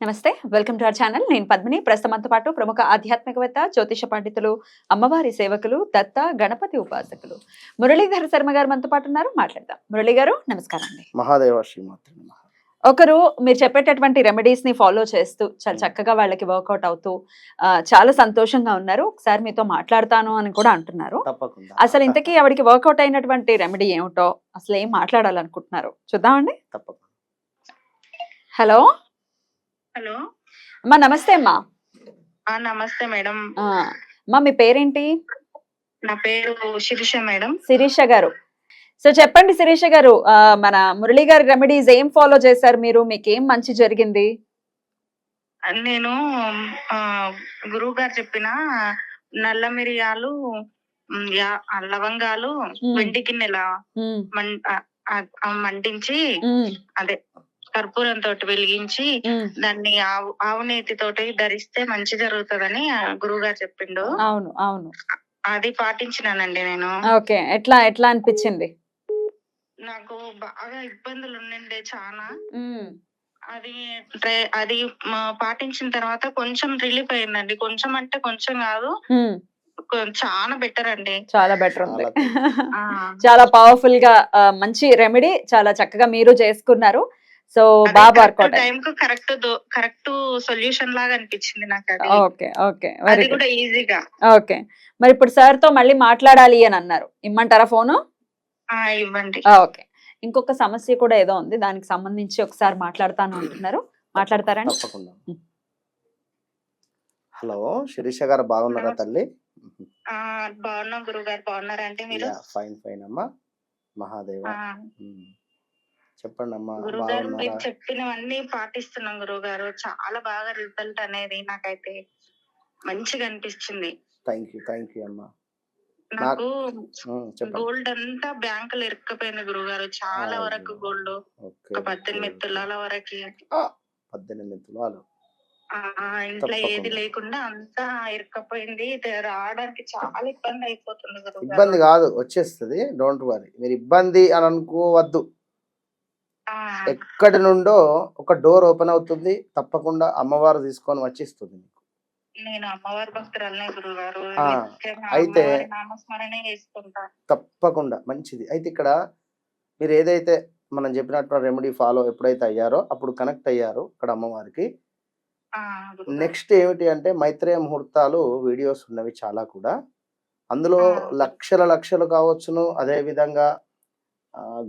నమస్తే welcome to our channel. నేను పద్మిని. ప్రస్తుతంతో పాటు ప్రముఖ ఆధ్యాత్మికవేత్త జ్యోతిష పండితులు అమ్మవారి సేవకులు దత్త గణపతి ఉపాసకులు మురళీధర శర్మ గారు మనతో పాటు ఉన్నారు. మాట్లాడదాం. మురళి గారు నమస్కారం అండి. మహాదేవ. ఒకరు మీరు చెప్పేటటువంటి రెమెడీస్ని ఫాలో చేస్తూ చాలా చక్కగా వాళ్ళకి వర్కౌట్ అవుతూ చాలా సంతోషంగా ఉన్నారు. ఒకసారి మీతో మాట్లాడతాను అని కూడా అంటున్నారు. అసలు ఇంతకీ ఆవిడకి వర్కౌట్ అయినటువంటి రెమెడీ ఏమిటో అసలు ఏం మాట్లాడాలనుకుంటున్నారు? చూద్దామండి. తప్పకుండా. Hello hello. అమ్మా నమస్తే అమ్మా. ఆ నమస్తే మేడం. అమ్మా మీ పేరేంటి? నా పేరు శిరీష మేడం. శిరీష గారు. సో చెప్పండి శిరీష గారు మన మురళి గారి రెమెడీస్ ఏం ఫాలో చేశారు మీరు? మీకు ఏం మంచి జరిగింది? నేను ఆ గురువు గారు చెప్పిన నల్ల మిరియాలు లవంగాలు వెండి గిన్నెల మండించి అదే కర్పూరం తోటి వెలిగించి. దాన్ని ఆవు ఆవు నేతి తోటి ధరిస్తే మంచి జరుగుతుందని గురువు గారు చెప్పిండు. అవును అవును. అది పాటించినానండి నేను. ఓకే ఎట్లా ఎట్లా అనిపించింది? నాకు బాగా ఇబ్బందులు ఉండిండే చాలా అది అది పాటించిన తర్వాత కొంచెం రిలీఫ్ అయిందండి. కొంచెం అంటే కొంచెం కాదు. చాలా బెటర్ అండి. చాలా బెటర్ ఉంది. చాలా పవర్ఫుల్గా మంచి రెమెడీ చాలా చక్కగా మీరు చేసుకున్నారు. సో బాగా వర్కౌట్ time కు కరెక్ట్ కరెక్ట్ సొల్యూషన్ లాగా అనిపించింది నాకు అది. Okay okay. అది వెరీ కూడా ఈజీగా. ఓకే. మరి ఇప్పుడు సార్తో మళ్ళీ మాట్లాడాలి అని అన్నారు. ఇమ్మంటారా ఫోను? ఆ ఇవ్వండి. ఓకే. ఇంకొక సమస్య కూడా ఏదో ఉంది. దానికి సంబంధించి ఒకసారి మాట్లాడతాను అంటున్నారు. మాట్లాడతారండి తప్పకుండా. హలో శిరీష గారు బాగున్నారా తల్లి? బాగున్నాం గురువు గారు బాగున్నారంటే మీరు? ఫైన్ ఫైన్ అమ్మా. మహాదేవ. చెప్పండి అమ్మా గురువు గారు మీరు చెప్పినవన్నీ పాటిస్తున్నాం గురువు గారు చాలా బాగా రిజల్ట్ అనేది నాకైతే మంచిగా అనిపించింది. థ్యాంక్ యూ థ్యాంక్ యూ అమ్మా. నాకు గోల్డ్ అంతా బ్యాంకులు ఇరుక్కపోయింది గురుగారు. చాలా. వరకు గోల్డ్. ఒక పద్దెనిమిది. తులాల వరకు. పద్దెనిమిది తులాలు ఇంట్లో. ఏది లేకుండా అంతా ఇరుక్కపోయింది. రావడానికి చాలా ఇబ్బంది అయిపోతుంది గురుగారు. ఇబ్బంది కాదు వచ్చేస్తుంది. Don't worry. మీరు ఇబ్బంది అని అనుకోవద్దు. ఎక్కడి నుండో ఒక డోర్ ఓపెన్ అవుతుంది. తప్పకుండా అమ్మవారు తీసుకొని వచ్చి ఇస్తుంది మీకు. నేను అమ్మవారి భక్తురాలనే గురుగారు ఆ, నిత్యం అయితే- తప్పకుండా మంచిది. అయితే ఇక్కడ మీరు ఏదైతే మనం చెప్పినట్టు రెమెడీ ఫాలో ఎప్పుడైతే అయ్యారో అప్పుడు కనెక్ట్ అయ్యారు ఇక్కడ అమ్మవారికి. నెక్స్ట్ ఏమిటి అంటే మైత్రేయ ముహూర్తాలు వీడియోస్ ఉన్నవి చాలా కూడా. అందులో. లక్షల లక్షలు కావచ్చును. అదే విధంగా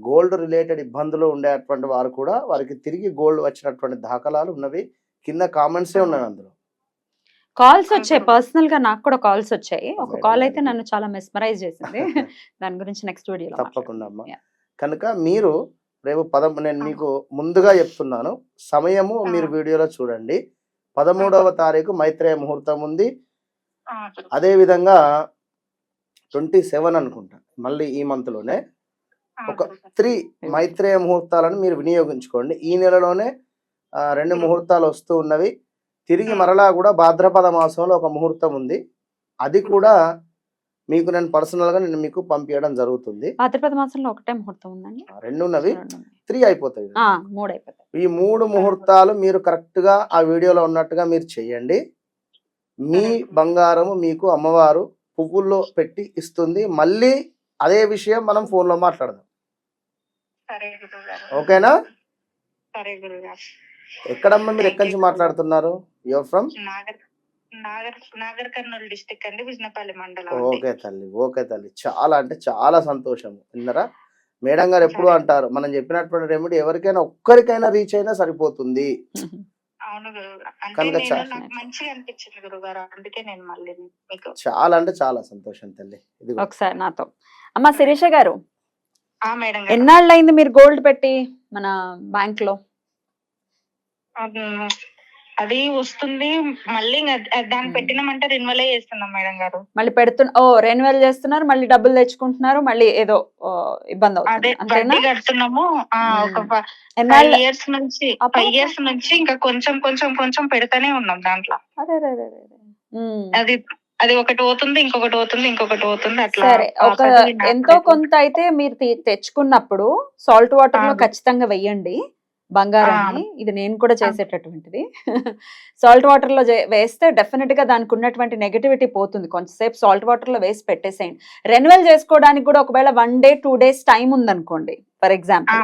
గోల్డ్ రిలేటెడ్ ఇబ్బందులు ఉండేటువంటి వారు కూడా వారికి తిరిగి గోల్డ్ వచ్చినటువంటి దాఖలాలు ఉన్నవి కింద కామెంట్సే ఉన్నాయి అందులో. కాల్స్ వచ్చాయి. పర్సనల్గా నాకు కూడా కాల్స్ వచ్చాయి. ఒక కాల్ అయితే. నన్ను చాలా మెస్మరైజ్ చేసింది. దాని గురించి నెక్స్ట్ వీడియోలో తప్పకుండా అమ్మా. కనుక మీరు రేపు పదం నేను మీకు ముందుగా చెప్తున్నాను. సమయము ఆ. మీరు వీడియోలో చూడండి. పదమూడవ తారీఖు మైత్రేయ ముహూర్తం ఉంది. గురుగారు. అదే విధంగా ట్వంటీ సెవెన్ అనుకుంటా. మళ్ళీ ఈ మంత్లోనే. ఒక. త్రీ మైత్రేయ ముహూర్తాలను మీరు వినియోగించుకోండి. ఈ నెలలోనే రెండు. ముహూర్తాలు వస్తూ ఉన్నవి. తిరిగి. మరలా కూడా భాద్రపద మాసంలో ఒక ముహూర్తం ఉంది. అది కూడా మీకు నేను పర్సనల్గా నేను మీకు పంపించడం జరుగుతుంది. భాద్రపద మాసంలో ఒకటే ముహూర్తం ఉందండి. రెండు ఉన్నవి. త్రీ అయిపోతాయి. ఆ, మూడు అయిపోతాయి ఈ మూడు ముహూర్తాలు మీరు కరెక్ట్గా ఆ వీడియోలో ఉన్నట్టుగా మీరు చేయండి మీ బంగారము మీకు అమ్మవారు పువ్వుల్లో పెట్టి ఇస్తుంది. మళ్ళీ అదే విషయం మనం ఫోన్లో మాట్లాడదాం. ఓకేనా? ఎక్కడమ్మా మీరు ఎక్కడి నుంచి మాట్లాడుతున్నారు? You're from Nagar Nagar Nagar Kurnool district అండి విజనపల్లి మండలం అండి. ఓకే తల్లి ఓకే తల్లి. చాలా అంటే చాలా సంతోషం విన్నరా? మేడం గారు ఎప్పుడు అంటారు మనం చెప్పినటువంటి రెమెడీ ఎవరికైనా ఒక్కరికైనా రీచ్ అయినా సరిపోతుంది. అవును గురుగారు అంటే కనుక నేను చా- నాకు మంచిగా అనిపించింది గురుగారు అందుకే నేను మళ్ళీ మీకు చాలా అంటే చాలా సంతోషం తల్లి. ఇది ఒకసారి నాతో. అమ్మ శిరీష గారు. ఎన్నాళ్ళు అయింది మీరు గోల్డ్ పెట్టి మన బ్యాంక్లో అది వస్తుంది మళ్ళీ దాన్ని. పెట్టినామంటే రెన్యువల్ చేస్తున్నాం మేడం గారు మళ్ళీ పెడుతున్న ఓ రెన్యువల్ చేస్తున్నారు మళ్ళీ డబ్బులు తెచ్చుకుంటున్నారు మళ్ళీ ఏదో ఇబ్బంది అవుతుంది కడుతున్నాము ఒక. ఫైవ్ ఇయర్స్ నుంచి. ఫైవ్ ఇయర్స్ నుంచి ఇంకా కొంచెం కొంచెం కొంచెం పెడతానే ఉన్నాం దాంట్లో. అది అది ఒకటి పోతుంది ఇంకొకటి పోతుంది ఇంకొకటి పోతుంది అట్లా సరే ఒక ఎంతో. కొంత అయితే మీరు తెచ్చుకున్నప్పుడు సాల్ట్ వాటర్లో. ఖచ్చితంగా వెయ్యండి బంగారాన్ని. ఇది నేను కూడా చేసేటటువంటిది. సాల్ట్ వాటర్లో వేస్తే డెఫినెట్గా దానికి ఉన్నటువంటి నెగటివిటీ పోతుంది. కొంచెంసేపు సాల్ట్ వాటర్లో వేసి పెట్టేసేయండి. రెన్యువల్ చేసుకోవడానికి కూడా ఒకవేళ one day two days time ఉందనుకోండి ఫర్ ఎగ్జాంపుల్.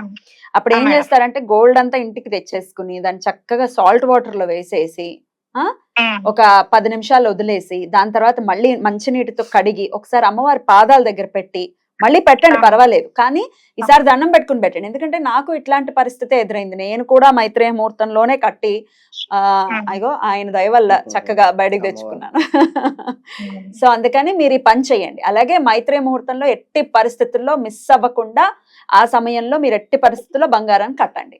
అప్పుడు ఏం. చేస్తారంటే గోల్డ్ అంతా ఇంటికి తెచ్చేసుకుని దాన్ని చక్కగా సాల్ట్ వాటర్లో వేసేసి ఒక పది నిమిషాలు వదిలేసి దాని తర్వాత మళ్ళీ మంచినీటితో కడిగి ఒకసారి అమ్మవారి పాదాల దగ్గర పెట్టి మళ్ళీ పెట్టండి. పర్వాలేదు. కానీ ఈసారి దండం పెట్టుకుని పెట్టండి. ఎందుకంటే నాకు ఇట్లాంటి పరిస్థితి ఎదురైంది. నేను కూడా మైత్రేయ ముహూర్తంలోనే కట్టి ఆ. అయ్యో ఆయన దయ వల్ల చక్కగా బయటకు. తెచ్చుకున్నాను. సో అందుకని మీరు ఈ పని చేయండి. అలాగే మైత్రేయ ముహూర్తంలో ఎట్టి పరిస్థితుల్లో మిస్ అవ్వకుండా ఆ సమయంలో మీరు ఎట్టి పరిస్థితుల్లో బంగారాన్ని కట్టండి.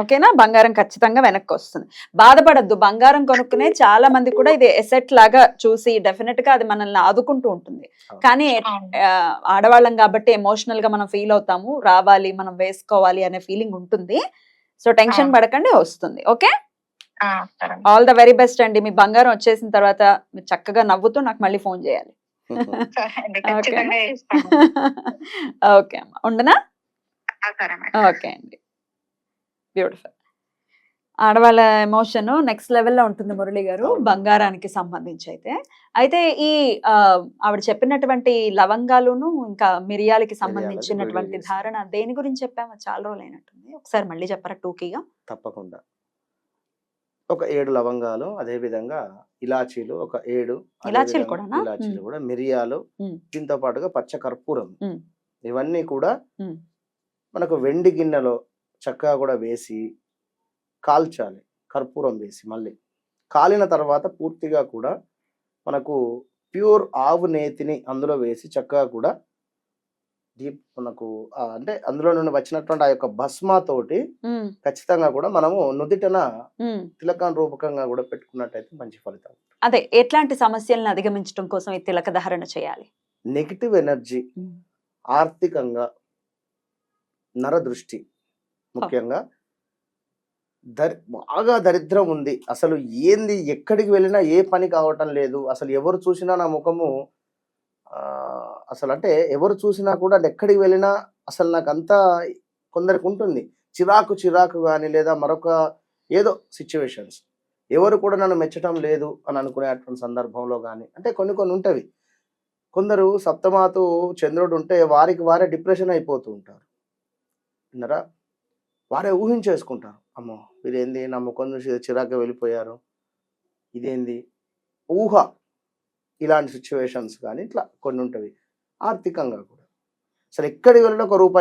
ఓకేనా? బంగారం ఖచ్చితంగా వెనక్కి వస్తుంది బాధపడద్దు. బంగారం కొనుక్కునే చాలా మంది కూడా ఇది ఎసెట్ లాగా చూసి డెఫినెట్గా అది మనల్ని ఆదుకుంటూ ఉంటుంది. కానీ ఆడవాళ్ళం కాబట్టి ఎమోషనల్గా మనం ఫీల్ అవుతాము. రావాలి మనం వేసుకోవాలి అనే ఫీలింగ్ ఉంటుంది. So tension. పడకండి వస్తుంది. ఓకే? ఆ, సరే madam. All the very best అండి. మీ బంగారం వచ్చేసిన తర్వాత మీరు చక్కగా నవ్వుతూ నాకు మళ్ళీ ఫోన్ చేయాలి. ఓకే? అమ్మా. ఉండనా? ఓకే అండి. బ్యూటిఫుల్ ఆడవాళ్ళ ఎమోషన్ నెక్స్ట్ లెవెల్లో ఉంటుంది మురళి గారు. బంగారానికి సంబంధించి అయితే అయితే ఈ ఆవిడ చెప్పినటువంటి లవంగాలును ఇంకా మిరియాలకి సంబంధించినటువంటి ధారణ దేని గురించి చెప్పాము చాలా రోజులు అయినట్టుంది ఒకసారి మళ్ళీ చెప్పరా టూకీగా తప్పకుండా ఒక ఏడు లవంగాలు అదే విధంగా ఇలాచీలు ఒక ఏడు ఇలాచీలు కూడానా? ఇలాచీలు. కూడా మిరియాలు. దీంతో పాటుగా పచ్చ కర్పూరం మ్. ఇవన్నీ కూడా. మనకు వెండి గిన్నెలో చక్కగా కూడా వేసి కాల్చాలి కర్పూరం వేసి మళ్ళీ. కాలిన తర్వాత పూర్తిగా కూడా మనకు ప్యూర్ ఆవు నేతిని అందులో వేసి చక్కగా కూడా డీప్ మనకు అంటే అందులో నుండి వచ్చినటువంటి ఆ యొక్క భస్మాతోటి ఖచ్చితంగా కూడా మనము నుదిటన. తిలకం రూపకంగా కూడా పెట్టుకున్నట్టయితే మంచి ఫలితం. అదే ఎట్లాంటి సమస్యలను అధిగమించడం కోసం ఈ తిలక ధారణ చేయాలి? నెగిటివ్ ఎనర్జీ ఆర్థికంగా నరదృష్టి ముఖ్యంగా దరి బాగా దరిద్రం ఉంది. అసలు ఏంది ఎక్కడికి వెళ్ళినా ఏ పని కావటం లేదు. అసలు ఎవరు చూసినా నా ముఖము అసలు అంటే ఎవరు చూసినా కూడా ఎక్కడికి వెళ్ళినా అసలు నాకు అంతా కొందరికి ఉంటుంది. చిరాకు చిరాకు కానీ లేదా మరొక ఏదో సిచ్యువేషన్స్ ఎవరు కూడా నన్ను మెచ్చటం లేదు అని అనుకునేటువంటి సందర్భంలో కానీ అంటే కొన్ని కొన్ని ఉంటవి. కొందరు సప్తమాతు చంద్రుడు ఉంటే వారికి వారే డిప్రెషన్ అయిపోతూ ఉంటారు. విన్నారా? వారే ఊహించేసుకుంటారు. అమ్మో! వీరేంది నా ముఖం చూసి చిరాకు వెళ్ళిపోయారు. ఇదేంది? ఊహ. ఇలాంటి సిచ్యువేషన్స్ కానీ ఇట్లా కొన్ని ఉంటవి. ఆర్థికంగా కూడా. అసలు ఎక్కడికి వెళ్ళిన ఒక రూపాయి